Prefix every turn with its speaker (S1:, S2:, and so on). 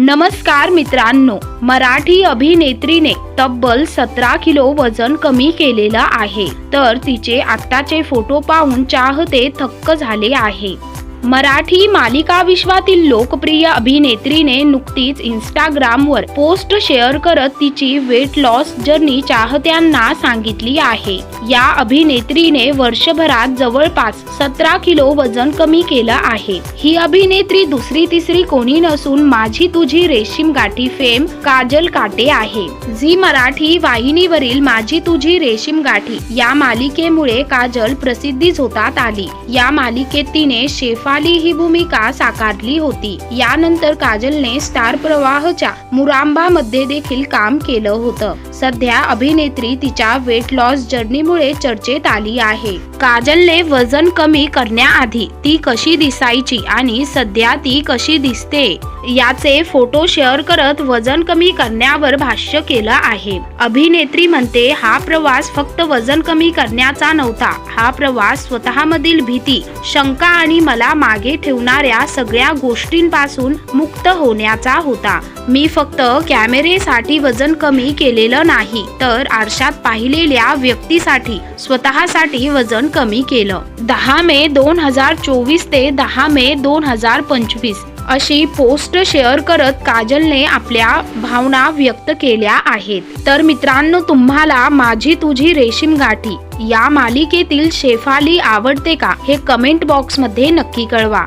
S1: नमस्कार मित्रांनो मराठी अभिनेत्रीने तब्बल सतरा किलो वजन कमी केलेलं आहे. तर तिचे आत्ताचे फोटो पाहून चाहते थक्क झाले आहे. मराठी मालिका विश्वातील लोकप्रिय अभिनेत्रीने नुकतीच इंस्टाग्रामवर पोस्ट शेअर करत तिची वेट लॉस जर्नी चाहत्यांना सांगितली आहे. या अभिनेत्रीने वर्षभरात जवळपास सतरा किलो वजन कमी केलं आहे. ही अभिनेत्री दुसरी तिसरी कोणी नसून माझी तुझी रेशीम गाठी फेम काजल काटे आहे. झी मराठी वाहिनीवरील माझी तुझी रेशीम गाठी या मालिकेमुळे काजल प्रसिद्धीच होतात आली. या मालिकेत तिने शेफाली ही भूमिका साकारली होती. यानंतर काजलने स्टार प्रवाहच्या मुरांबा मध्ये देखील काम केलं होतं. सध्या अभिनेत्री तिच्या वेट लॉस जर्नीमुळे चर्चेत आली आहे. काजलने वजन कमी करण्याआधी ती कशी दिसायची आणि सध्या ती कशी दिसते याचे फोटो शेअर करत वजन कमी करण्यावर भाष्य केलं आहे. अभिनेत्री म्हणते हा प्रवास फक्त वजन कमी करण्याचा नव्हता. हा प्रवास स्वतःमधील भीती शंका आणि मला मागे ठेवणाऱ्या सगळ्या गोष्टींपासून मुक्त होण्याचा होता. मी फक्त कॅमेरेसाठी वजन कमी केलेलं नाही तर आरशात पाहिलेल्या व्यक्तीसाठी स्वतःसाठी वजन कमी केलं. दहा मे दोन हजार चोवीस ते दहा मे दोन हजार पंचवीस. अशी पोस्ट शेअर करत काजलने आपल्या भावना व्यक्त केल्या आहेत. तर मित्रांनो तुम्हाला माझी तुझी रेशीम गाठी या मालिकेतील शेफाली आवडते का हे कमेंट बॉक्समध्ये नक्की कळवा.